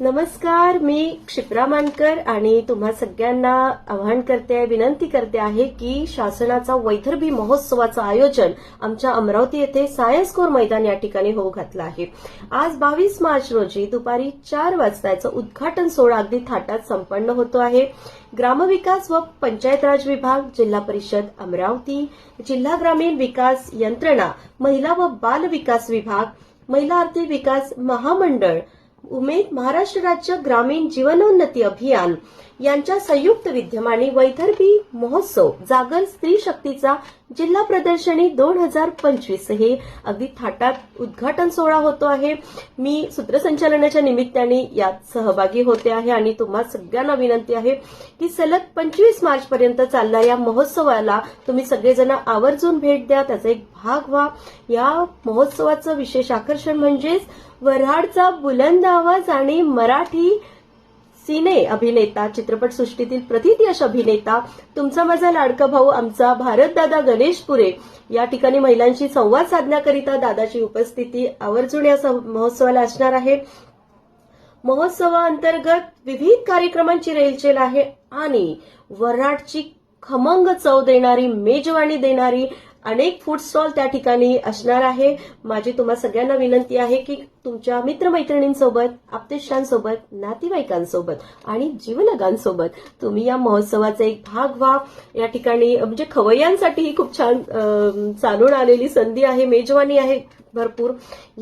नमस्कार मी क्षिप्रा मानकर आणि तुम्हा सगळ्यांना आवाहन करते आहे विनंती करते आहे की शासनाचा वैदर्भी महोत्सवाचं आयोजन आमच्या अमरावती येथे सायन्स कोर मैदान या ठिकाणी होऊ घातलं आहे. आज बावीस मार्च रोजी दुपारी चार वाजता याचं उद्घाटन सोहळा अगदी थाटात संपन्न होतो आहे. ग्रामविकास व पंचायत राज विभाग जिल्हा परिषद अमरावती जिल्हा ग्रामीण विकास यंत्रणा महिला व बाल विकास विभाग महिला आर्थिक विकास महामंडळ उमेद महाराष्ट्र राज्य ग्रामीण जीवनोन्नती अभियान यांच्या संयुक्त विद्यमाने वैदर्भी महोत्सव जागर स्त्री शक्तीचा जिल्हा प्रदर्शनी दोन हजार पंचवीस हे अगदी थाटात उद्घाटन सोहळा होतो आहे. मी सूत्रसंचालनाच्या निमित्ताने यात सहभागी होते आहे आणि तुम्हा सगळ्यांना विनंती आहे की सलग पंचवीस मार्च पर्यंत चालणाऱ्या या महोत्सवाला तुम्ही सगळेजण आवर्जून भेट द्या. त्याचा एक भाग व्हा. या महोत्सवाचं विशेष आकर्षण म्हणजेच वऱ्हाडचा बुलंद आवाज आणि मराठी सिने अभिनेता चित्रपटसृष्टीतील प्रथितयश अभिनेता तुमचा माझा लाडका भाऊ आमचा भारतदादा गणेशपुरे या ठिकाणी महिलांशी संवाद साधण्याकरिता दादाची उपस्थिती आवर्जून या महोत्सवाला असणार आहे. महोत्सवाअंतर्गत विविध कार्यक्रमांची रेलचेल आहे आणि वऱ्हाडची खमंग चव देणारी मेजवाणी देणारी अनेक फूड स्टॉल त्या ठिकाणी असणार आहे. माझी तुम्हा सगळ्यांना विनंती आहे की तुमच्या मित्रमैत्रिणींसोबत आप्तेष्टांसोबत नातेवाईकांसोबत आणि जीवलगांसोबत तुम्ही या महोत्सवाचा एक भाग व्हा. या ठिकाणी म्हणजे खवय्यांसाठीही खूप छान चालून आलेली संधी आहे मेजवानी आहे भरपूर.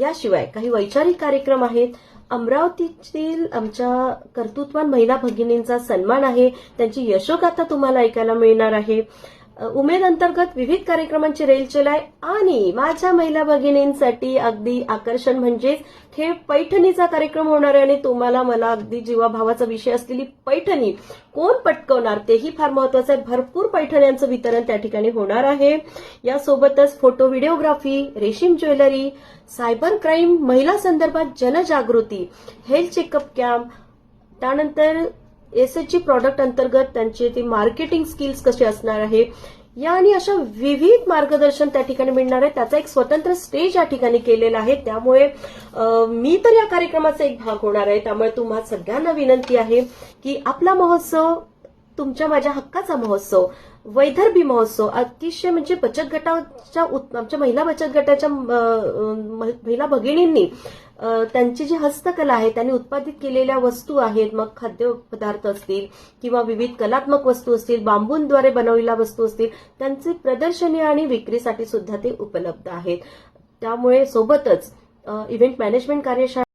याशिवाय काही वैचारिक कार्यक्रम आहेत. अमरावतीतील आमच्या कर्तृत्वान महिला भगिनींचा सन्मान आहे. त्यांची यशोगाथा तुम्हाला ऐकायला मिळणार आहे. उमेद अंतर्गत विविध कार्यक्रमांची रेलचेल आहे आणि माझ्या महिला भगिनींसाठी अगदी आकर्षण म्हणजेच थेट पैठणीचा कार्यक्रम होणार आहे आणि तुम्हाला मला अगदी जीवाभावाचा विषय असलेली पैठणी कोण पटकवणार तेही फार महत्वाचं आहे. भरपूर पैठण्यांचं वितरण त्या ठिकाणी होणार आहे. यासोबतच फोटो व्हिडिओग्राफी रेशीम ज्वेलरी सायबर क्राईम महिला संदर्भात जनजागृती हेल्थ चेकअप कॅम्प त्यानंतर एसएचजी प्रॉडक्ट अंतर्गत त्यांचे ते मार्केटिंग स्किल्स कसे असणार आहे या आणि अशा विविध मार्गदर्शन त्या ठिकाणी मिळणार आहे त्याचा एक स्वतंत्र स्टेज या ठिकाणी केलेला आहे. त्यामुळे मी तर या कार्यक्रमाचा एक भाग होणार आहे. त्यामुळे तुम्हा सगळ्यांना विनंती आहे की आपला महोत्सव तुमच्या माझ्या हक्काचा महोत्सव वैदर्भी महोत्सव अतिशय म्हणजे बचत गटाच्या आमच्या महिला बचत गटाच्या महिला भगिनींनी त्यांची जी हस्तकला आहे त्यांनी उत्पादित केलेल्या वस्तू आहेत मग खाद्यपदार्थ असतील किंवा विविध कलात्मक वस्तू असतील बांबूंद्वारे बनवलेल्या वस्तू असतील त्यांचे प्रदर्शनी आणि विक्रीसाठी सुद्धा ते उपलब्ध आहेत. त्यामुळे सोबतच इव्हेंट मॅनेजमेंट कार्यशाळा